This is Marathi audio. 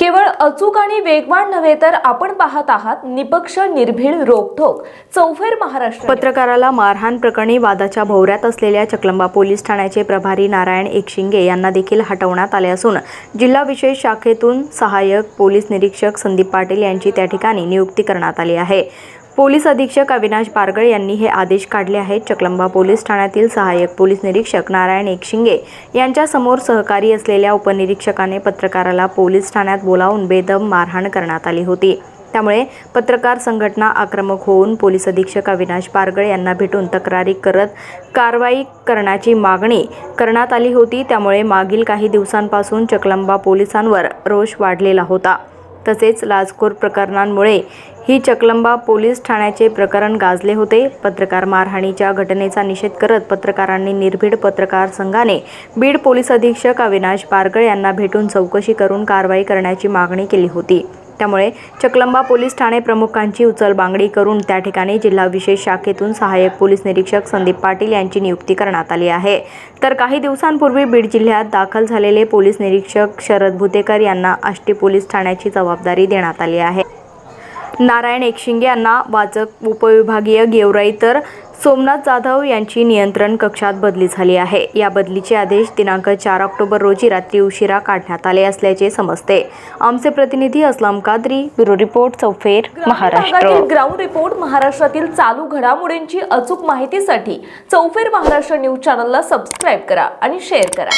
केवळ अचूक आणि वेगवान नव्हे तर आपण पाहत आहात निपक्ष निर्भीड रोखोक चौफेर महाराष्ट्र पत्रकाराला मारहाण प्रकरणी वादाच्या भोवऱ्यात असलेल्या चकलंबा पोलीस ठाण्याचे प्रभारी नारायण एकशिंगे यांना देखील हटवण्यात आले असून जिल्हा विशेष शाखेतून सहाय्यक पोलीस निरीक्षक संदीप पाटील यांची त्या ठिकाणी नियुक्ती करण्यात आली आहे. पोलीस अधीक्षक अविनाश बारगळ यांनी हे आदेश काढले आहेत. चकलंबा पोलीस ठाण्यातील सहाय्यक पोलीस निरीक्षक नारायण एकशिंगे यांच्यासमोर सहकारी असलेल्या उपनिरीक्षकाने पत्रकाराला पोलीस ठाण्यात बोलावून बेदम मारहाण करण्यात आली होती. त्यामुळे पत्रकार संघटना आक्रमक होऊन पोलीस अधीक्षक अविनाश पारगळ यांना भेटून तक्रारी करत कारवाई करण्याची मागणी करण्यात आली होती. त्यामुळे मागील काही दिवसांपासून चकलंबा पोलिसांवर रोष वाढलेला होता. तसेच लाचखोर प्रकरणांमुळे ही चकलंबा पोलीस ठाण्याचे प्रकरण गाजले होते. पत्रकार मारहाणीच्या घटनेचा निषेध करत पत्रकारांनी निर्भीड पत्रकार संघाने बीड पोलीस अधीक्षक अविनाश पारगळ यांना भेटून चौकशी करून कारवाई करण्याची मागणी केली होती. त्यामुळे चकलंबा पोलीस ठाणे प्रमुखांची उचलबांगडी करून त्या ठिकाणी जिल्हा विशेष शाखेतून सहाय्यक पोलीस निरीक्षक संदीप पाटील यांची नियुक्ती करण्यात आली आहे. तर काही दिवसांपूर्वी बीड जिल्ह्यात दाखल झालेले पोलीस निरीक्षक शरद भुतेकर यांना आष्टी पोलीस ठाण्याची जबाबदारी देण्यात आली आहे. नारायण एकशिंगे यांना वाचक उपविभागीय गेवराई तर सोमनाथ जाधव यांची नियंत्रण कक्षात बदली झाली आहे. या बदलीचे आदेश दिनांक चार ऑक्टोबर रोजी रात्री उशिरा काढण्यात आले असल्याचे समजते. आमचे प्रतिनिधी असलम कादरी ब्युरो रिपोर्ट चौफेर महाराष्ट्र. ग्राउंड रिपोर्ट महाराष्ट्रातील चालू घडामोडींची अचूक माहितीसाठी चौफेर महाराष्ट्र न्यूज चॅनलला सबस्क्राईब करा आणि शेअर करा.